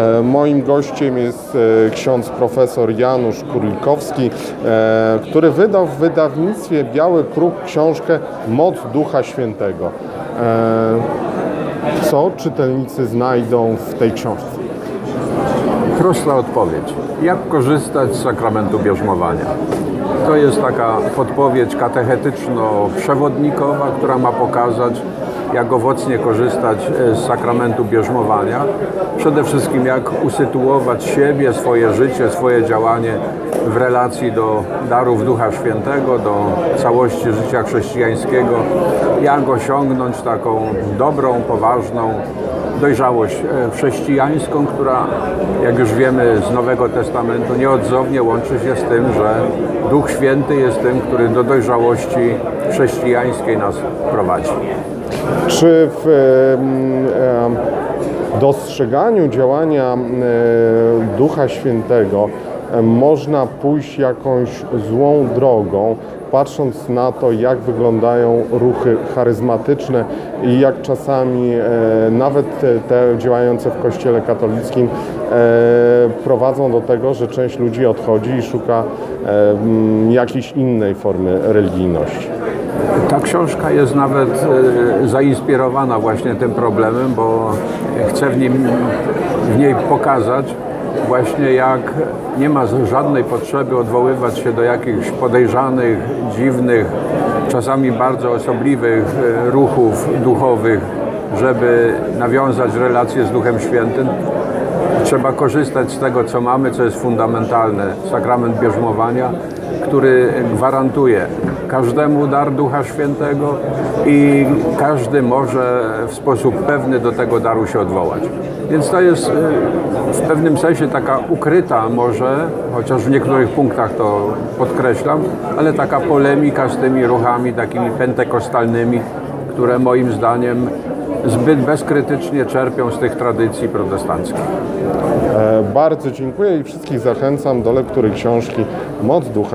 E, Moim gościem jest e, ksiądz profesor Janusz Kurlikowski, e, który wydał w wydawnictwie Biały Kruk książkę Moc Ducha Świętego. Co czytelnicy znajdą w tej książce? Prosta odpowiedź. Jak korzystać z sakramentu bierzmowania? To jest taka podpowiedź katechetyczno-przewodnikowa, która ma pokazać, jak owocnie korzystać e, z sakramentu bierzmowania. Przede wszystkim, jak usytuować siebie, swoje życie, swoje działanie w relacji do darów Ducha Świętego, do całości życia chrześcijańskiego, jak osiągnąć taką dobrą, poważną dojrzałość e, chrześcijańską, która, jak już wiemy z Nowego Testamentu, nieodzownie łączy się z tym, że Duch Święty jest tym, który do dojrzałości chrześcijańskiej nas prowadzi. Czy w dostrzeganiu działania em, Ducha Świętego można pójść jakąś złą drogą, patrząc na to, jak wyglądają ruchy charyzmatyczne i jak czasami e, nawet te, działające w Kościele katolickim e, prowadzą do tego, że część ludzi odchodzi i szuka em, jakiejś innej formy religijności. Ta książka jest nawet e, zainspirowana właśnie tym problemem, bo chcę w, nim, w niej pokazać właśnie jak nie ma żadnej potrzeby odwoływać się do jakichś podejrzanych, dziwnych, czasami bardzo osobliwych e, ruchów duchowych, żeby nawiązać relacje z Duchem Świętym. Trzeba korzystać z tego, co mamy, co jest fundamentalne. Sakrament bierzmowania, który gwarantuje każdemu dar Ducha Świętego i każdy może w sposób pewny do tego daru się odwołać. Więc to jest y, w pewnym sensie taka ukryta może, chociaż w niektórych punktach to podkreślam, ale taka polemika z tymi ruchami takimi pentekostalnymi, które moim zdaniem zbyt bezkrytycznie czerpią z tych tradycji protestanckich. E, Bardzo dziękuję i wszystkich zachęcam do lektury książki Moc Ducha